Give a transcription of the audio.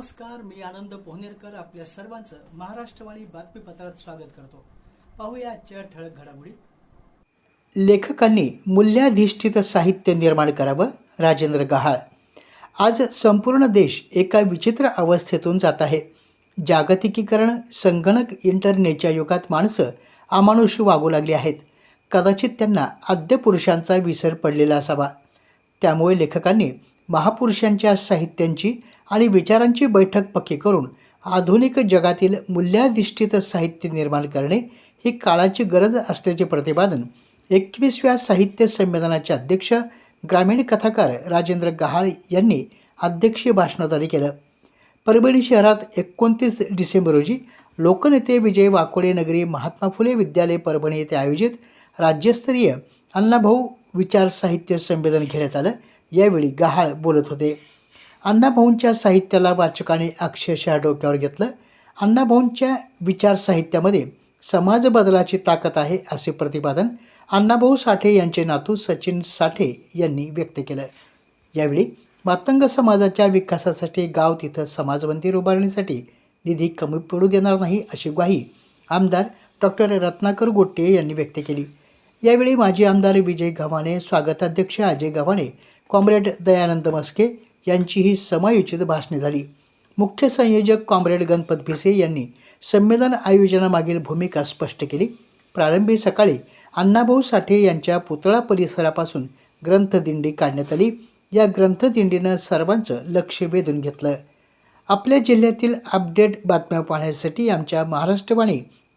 नमस्कार मी आनंद पोहनेरकर आपल्या सर्वांचं महाराष्ट्रवाणी बातमीपत्रात स्वागत करतो. पाहूया आजच्या ठळक घडामोडी. लेखकांनी मूल्याधिष्ठित साहित्य निर्माण करावं राजेंद्र गहाळ. आज संपूर्ण देश एका विचित्र अवस्थेतून जात आहे. जागतिकीकरण संगणक इंटरनेटच्या युगात माणसं अमानुष वागू लागली आहेत. कदाचित त्यांना आद्य पुरुषांचा विसर पडलेला असावा. त्यामुळे लेखकांनी महापुरुषांच्या साहित्यांची आणि विचारांची बैठक पक्की करून आधुनिक जगातील मूल्याधिष्ठित साहित्य निर्माण करणे ही काळाची गरज असल्याचे प्रतिपादन एकवीसव्या साहित्य संमेलनाचे अध्यक्ष ग्रामीण कथाकार राजेंद्र गहाळ यांनी अध्यक्षीय भाषणाद्वारे केलं. परभणी शहरात एकोणतीस डिसेंबर रोजी लोकनेते विजय वाकोडे नगरी महात्मा फुले विद्यालय परभणी येथे आयोजित राज्यस्तरीय अण्णाभाऊ विचार साहित्य संमेलन घेण्यात आलं. यावेळी गहाळ बोलत होते. अण्णाभाऊंच्या साहित्याला वाचकाने अक्षरशः डोक्यावर घेतलं. अण्णाभाऊंच्या विचार साहित्यामध्ये समाज बदलाची ताकद आहे असे प्रतिपादन अण्णाभाऊ साठे यांचे नातू सचिन साठे यांनी व्यक्त केलं. यावेळी मातंग समाजाच्या विकासासाठी गाव तिथं समाजबंदी उभारणीसाठी उभारण्यासाठी निधी कमी पडू देणार नाही अशी ग्वाही आमदार डॉक्टर रत्नाकर गोट्टे यांनी व्यक्त केली. यावेळी माजी आमदार विजय गव्हाणे स्वागताध्यक्ष अजय गव्हाणे कॉम्रेड दयानंद मस्के यांचीही समायोजित भाषणे झाली. मुख्य संयोजक कॉम्रेड गणपत भिसे यांनी संमेलन आयोजनामागील भूमिका स्पष्ट केली. प्रारंभी सकाळी अण्णाभाऊ साठे यांच्या पुतळा परिसरापासून ग्रंथदिंडी काढण्यात आली. या ग्रंथदिंडीनं सर्वांचं लक्ष वेधून घेतलं. आपल्या जिल्ह्यातील अपडेट बातम्या पाहण्यासाठी आमच्या महाराष्ट्रवाणी